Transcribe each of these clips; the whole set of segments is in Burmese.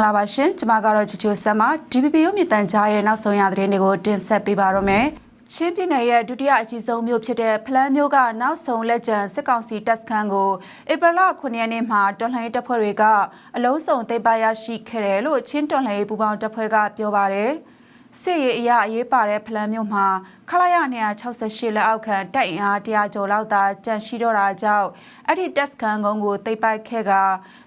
္ဂလာပါရှင်ကျွန်မကတော့ချီချိုဆမ်မ DPP ရုပ်မြင့်တန်ကြားရဲ့နောက်ဆုံးရသတင်းတွေကိုတင်ဆက်ပေးပါရမယ်ချင်းပြည်နယ်ရဲ့ဒုတိယအကြီးဆုံးမြို့ဖြစ်တဲ့ဖလန်းမြို့ကနောက်ဆုံးလက်ကျန်စစ်ကောင်စီတပ်စခန်းကိုဧပြီလ9ရက်နေ့မှာတော်လှန်ရေးတပ်ဖွဲ့တွေကအလုံးစုံသိမ်းပိုက်ရရှိခဲ့တယ်လို့ချင်းတော်လှန်ရေးပူးပေါင်းတပ်ဖွဲ့ကပြောပါတယ် စစ်ရေးအရာအရေးပါတဲ့ဖလန်းမြို့မှာခလာရ268လက်အောက်ခံတိုက်အင်အား100ကျော်လောက်သာကြန့်ရှိတော့တာကြောင့်အဲ့ဒီတက်စကန်ကုန်းကိုသိမ်းပိုက်ခဲ့က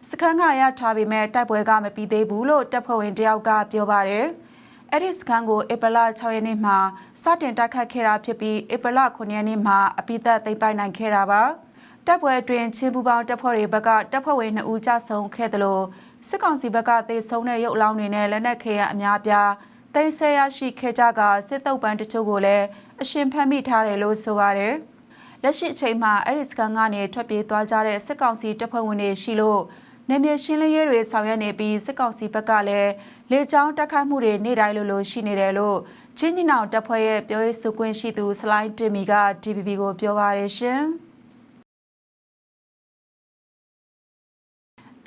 စခန်းကရထားပေမဲ့တိုက်ပွဲကမပြီးသေးဘူးလို့တပ်ဖွဲ့ဝင်တယောက်ကပြောပါတယ်။အဲ့ဒီစခန်းကိုဧပြီလ6ရက်နေ့မှာစတင်တိုက်ခတ်ခဲ့တာဖြစ်ပြီးဧပြီလ9ရက်နေ့မှာအပိသက်သိမ်းပိုက်နိုင်ခဲ့တာပါ။တပ်ပွဲအတွင်းချင်းပူပေါင်းတပ်ဖွဲ့တွေဘက်ကတပ်ဖွဲ့ဝင်2ဦးကြဆုံးခဲ့တယ်လို့စစ်ကောင်စီဘက်ကသေဆုံးတဲ့ရုပ်အလောင်းတွေနဲ့လက်နက်ခဲယံအများပြား သိမ်းဆဲရရှိခဲ့ကြကစစ်တုပ်ပန်းတချို့ကိုလည်းအရှင်ဖမ်းမိထားတယ်လို့ဆိုပါတယ်။လက်ရှိအချိန်မှာအဲ့ဒီစကန်ကနေထွက်ပြေးသွားကြတဲ့စစ်ကောင်စီတပ်ဖွဲ့ဝင်တွေရှိလို့နေမြေရှင်းလင်းရေးတွေဆောင်ရွက်နေပြီးစစ်ကောင်စီဘက်ကလည်းလေကြောင်းတက်ခတ်မှုတွေနေ့တိုင်းလိုလိုရှိနေတယ်လို့ချင်းကြီးနောင်တပ်ဖွဲ့ရဲ့ပြောရေးဆိုခွင့်ရှိသူစလိုင်းတင်မီက DPP ကိုပြောပါတယ်ရှင်။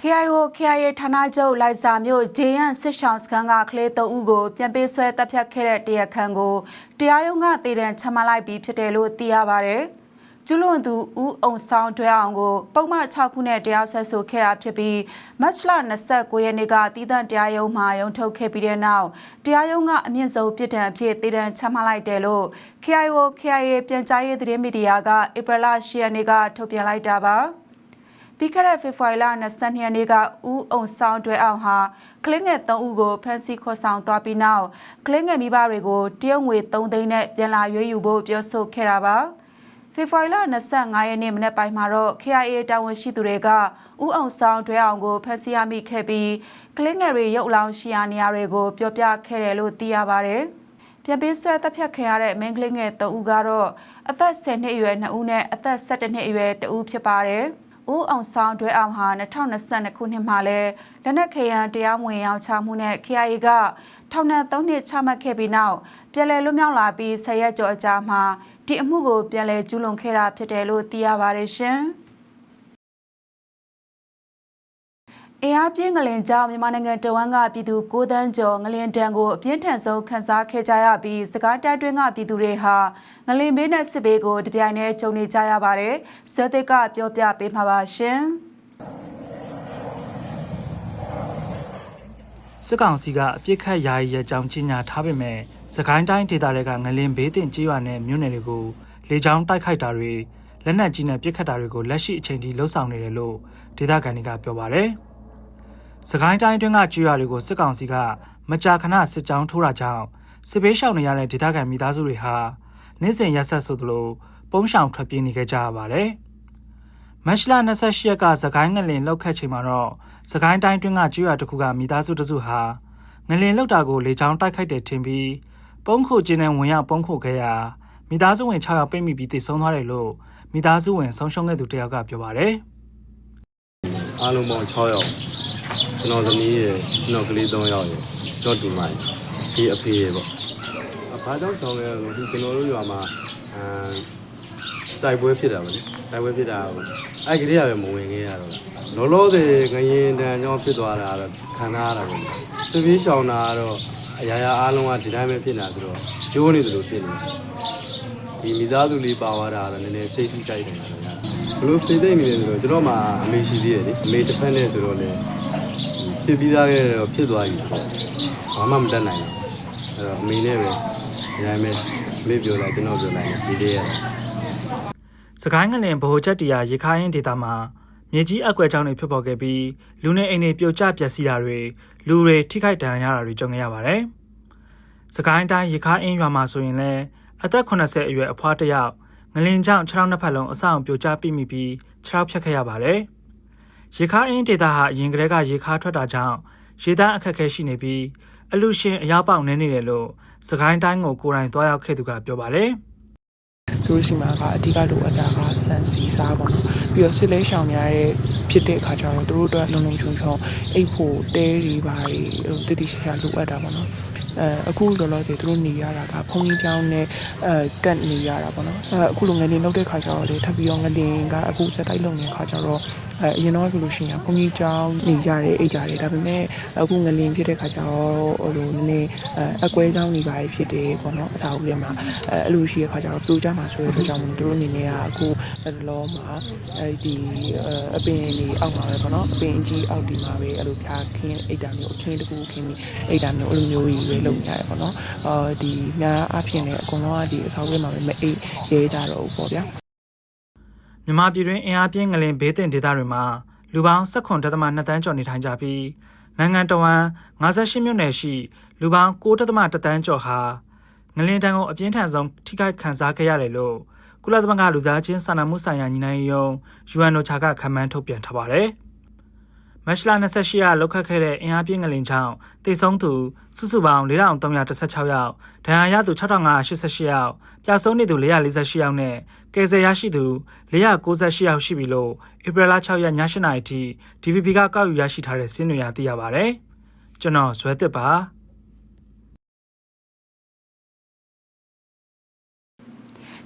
KIO KIA ဌာနချုပ်လိုက်စာမြို့ဂျေယန်စစ်ဆောင်စခန်းကကလေး၃ဦးကိုပြန်ပေးဆွဲတပ်ဖြတ်ခဲ့တဲ့တရားခံကိုတရားရုံးကတည်တံချမှတ်လိုက်ပြီးဖြစ်တယ်လို့သိရပါဗျ။ကျူးလွန်သူဦးအောင်ဆောင်တွဲအောင်ကိုပုံမှန်6ခုနဲ့တရားစွဲဆိုခဲ့တာဖြစ်ပြီးမတ်လ29ရက်နေ့ကတည်တံတရားရုံးမှရုံထုတ်ခဲ့ပြီးတဲ့နောက်တရားရုံးကအမြင့်ဆုံးပြစ်ဒဏ်အဖြစ်တည်တံချမှတ်လိုက်တယ်လို့ KIO KIA ပြန်ကြားရေးသတင်းမီဒီယာကဧပြီလ10ရက်နေ့ကထုတ်ပြန်လိုက်တာပါ။ ပြီးခဲ့တဲ့ဖေဖော်ဝါရီလ22ရက်နေ့ကဦးအောင်ဆောင်တွဲအောင်ဟာကလင်းငယ်3ဦးကိုဖမ်းဆီးခေါ်ဆောင်သွားပြီးနောက်ကလင်းငယ်မိဘတွေကိုတရုတ်ငွေ3သိန်းနဲ့ပြန်လာရွေးယူဖို့ပြောဆိုခဲ့တာပါဖေဖော်ဝါရီလ25ရက်နေ့မနေ့ပိုင်းမှာတော့ KIA တာဝန်ရှိသူတွေကဥအောင်ဆောင်တွဲအောင်ကိုဖမ်းဆီးရမိခဲ့ပြီးကလင်းငယ်တွေရုပ်လောင်းရှိရာနေရာတွေကိုပြောပြခဲ့တယ်လို့သိရပါတယ်။ပြန်ပေးဆွဲတပ်ဖြတ်ခံရတဲ့မင်းကလေးငယ်3ဦးကတော့အသက်10နှစ်အရွယ်2ဦးနဲ့အသက်17နှစ်အရွယ်2ဦးဖြစ်ပါတယ်။ ဦးအောင်ဆောင်တွဲအောင်ဟာ2022ခုနှစ်မှာလဲလက်နက်ခရန်တရားမဝင်ရောက်ချမှုနဲ့ KIA ကထောင်ဒဏ်3နှစ်ချမှတ်ခဲ့ပြီးနောက်ပြည်လဲလွတ်မြောက်လာပြီးဆယ်ရက်ကျော်အကြာမှာဒီအမှုကိုပြည်လဲကျူးလွန်ခဲ့တာဖြစ်တယ်လို့သိရပါတယ်ရှင်။ အင်အားပြင်းငလင်ကြောင့်မြန်မာနိုင်ငံတဝန်းကပြည်သူ9တန်းကျော်ငလင်တံကိုအပြင်းထန်ဆုံးခံစားခဲ့ကြရပြီးစကားတိုက်တွင်းကပြည်သူတွေဟာငလင်ဘေးနဲ့စစ်ဘေးကိုတပြိုင်တည်းကြုံနေကြရပါတယ်။ဇက်သစ်ကပြောပြပေးမှာပါရှင်။စစ်ကောင်စီကအပြစ်ခတ်ယာယီရဲ့ကြောင်းကြီးညာထားပေမဲ့စကိုင်းတိုင်းဒေသတွေကငလင်ဘေးတင်ကြေးရွာနဲ့မြို့နယ်တွေကိုလေကြောင်းတိုက်ခိုက်တာတွေလက်နက်ကြီးနဲ့ပစ်ခတ်တာတွေကိုလက်ရှိအချိန်ထိလှုပ်ဆောင်နေတယ်လို့ဒေသခံတွေကပြောပါတယ်။ စကိုင်းတိုင်းတွင်းကကျွော်တွေကိုစစ်ကောင်စီကမကြာခဏစစ်ကြောင်းထိုးတာကြောင့်စစ်ဘေးရှောင်နေရတဲ့ဒေသခံမိသားစုတွေဟာနေ့စဉ်ရက်ဆက်ဆိုသလိုပုံရှောင်ထွက်ပြေးနေကြရပါတယ်။မတ်လ28ရက်ကစကိုင်းငလင်လောက်ခတ်ချိန်မှာတော့စကိုင်းတိုင်းတွင်းကကျွော်တစ်ခုကမိသားစုတစုဟာငလင်လောက်တာကိုလေချောင်းတိုက်ခိုက်တယ်ထင်ပြီးပုံခုကျင်းနဲ့ဝင်ရောက်ပုံခုခဲ့ရာမိသားစုဝင်6ယောက်ပိတ်မိပြီးတည်ဆုံသွားတယ်လို့မိသားစုဝင်ဆုံးရှုံးခဲ့သူတယောက်ကပြောပါတယ်။အားလုံးပေါင်း6ယောက် ကျွန်တော်သမီးရယ်ကျွန်တော်ကလေး3ယောက်ရယ်ကျွန်တော်တူမကြီးဒီအဖေရယ်ပေါ့ဘာကြောင့်ဆောင်ရလဲဒီကျွန်တော်တို့ရွာမှာအဲတိုက်ပွဲဖြစ်တာပါလေတိုက်ပွဲဖြစ်တာအဲ့ကလေးရပဲမဝင်ခဲ့ရတော့လောလောဆယ်ငရင်တန်ကြောင့်ဖြစ်သွားတာတော့ခံစားရတာပဲသူပြေးရှောင်တာကတော့အရာရာအားလုံးကဒီတိုင်းပဲဖြစ်နေတာဆိုတော့ကျိုးနေတယ်လို့ဖြစ်နေဒီမိသားစုလေးပါသွားတာတော့နည်းနည်းစိတ်ထိကြိုက်တယ်ကတော့ဘလို့စိတ်သိမ့်နေတယ်ဆိုတော့ကျွန်တော်မှအမေရှိသေးတယ်လေအမေတစ်ဖက်နဲ့ဆိုတော့လေ ဖြစ်ပြီးသားခဲ့တော့ဖြစ်သွားပြီဘာမှမတတ်နိုင်ဘူးအဲ့တော့အမေနဲ့ပဲဒီတိုင်းပဲမေပြောလိုက်ကျွန်တော်ပြောလိုက်ဒီလေးရတယ်စကိုင်းငလင်ဗဟိုချက်တရားရေခိုင်းဒေတာမှာမြေကြီးအကွက်ကြောင်းတွေဖြစ်ပေါ်ခဲ့ပြီးလူနေအိမ်တွေပြိုကျပျက်စီးတာတွေလူတွေထိခိုက်ဒဏ်ရာရတာတွေကြုံခဲ့ရပါတယ်။စကိုင်းတိုင်းရေခိုင်းအင်းရွာမှာဆိုရင်လည်းအသက်80အရွယ်အဖွားတစ်ယောက်ငလင်ကြောင့်ခြေထောက်နှစ်ဖက်လုံးအဆောင်ပြိုကျပိမိပြီးခြေထောက်ဖြတ်ခဲ့ရပါတယ်။ ရေခါအင်းဒေတာဟာအရင်ကတည်းကရေခါထွက်တာကြောင့်ရေတန်းအခက်အခဲရှိနေပြီးအလူရှင်အရောက်ပေါက်နေနေတယ်လို့စကိုင်းတိုင်းကိုကိုယ်တိုင်တွားရောက်ခဲ့သူကပြောပါတယ်။သူတို့ရှိမှာကအဓိကလိုအပ်တာကစံစီစားပေါ့နော်ပြီးတော့စစ်လဲရှောင်ရတဲ့ဖြစ်တဲ့အခါကျတော့သူတို့အတွက်လုံလုံချုံချုံအိတ်ဖို့တဲတွေပါတွေတတိရှိရလိုအပ်တာပေါ့နော်အဲအခုလောလောဆယ်သူတို့နေရတာကဖုန်းကြီးကျောင်းနဲ့အဲကတ်နေရတာပေါ့နော်အဲအခုလိုငလင်လောက်တဲ့ခါကျတော့လေထပ်ပြီးတော့ငလင်ကအခုစက်တိုက်လုံနေတဲ့ခါကျတော့ အဲအရင်တော့ဆိုလို့ရှိရင်ဘုန်းကြီးကျောင်းနေကြတယ်အိတ်ကြတယ်ဒါပေမဲ့အခုငလင်ဖြစ်တဲ့ခါကျတော့ဟိုလိုနည်းနည်းအဲအကွဲကျောင်းနေပါဖြစ်တယ်ပေါ့နော်အစာအုပ်ထဲမှာအဲအဲ့လိုရှိတဲ့ခါကျတော့ပြိုကျမှာဆိုတဲ့အတွက်ကြောင့်မို့တို့အနေနဲ့ကအခုလက်လောမှာအဲဒီအပင်ကြီးအောက်မှာပဲပေါ့နော်အပင်ကြီးအောက်ဒီမှာပဲအဲ့လိုဖြာခင်းအိတ်တာမျိုးအခင်းတစ်ခုခင်းပြီးအိတ်တာမျိုးအဲ့လိုမျိုးကြီးပဲလုပ်နေရတယ်ပေါ့နော်အာဒီများအဖြစ်နဲ့အကုန်လုံးကဒီအစာအုပ်ထဲမှာပဲမအိတ်ရဲကြတော့ဘူးပေါ့ဗျာ မြန်မာပြည်တွင်းအင်အားပြင်းငလင်ဘေးတင်ဒေသတွေမှာလူပေါင်း18.2တန်းကျော်နေထိုင်ကြပြီးနိုင်ငံတော်ဝန်58မြို့နယ်ရှိလူပေါင်း9.1တန်းကျော်ဟာငလင်တန်းကိုအပြင်းထန်ဆုံးထိခိုက်ခံစားခဲ့ရတယ်လို့ကုလသမဂ္ဂလူသားချင်းစာနာမှုဆိုင်ရာညီနိုင်ရုံး UNOCHA ကခန့်မှန်းထုတ်ပြန်ထားပါတယ်။ မတ်လ28ရက်လောက်ခတ်ခဲ့တဲ့အင်အားပြင်းငလင်ကြောင့်တိတ်ဆုံးသူစုစုပေါင်း4316ယောက်ဒဏ်ရာရသူ6588ယောက်ပျောက်ဆုံးနေသူ448ယောက်နဲ့ကယ်ဆယ်ရရှိသူ498ယောက်ရှိပြီလို့ဧပြီလ6ရက်ည8:00နာရီထိ DVB ကကောက်ယူရရှိထားတဲ့စင်းတွေအရသိရပါဗျ။ကျွန်တော်ဇွဲတစ်ပါ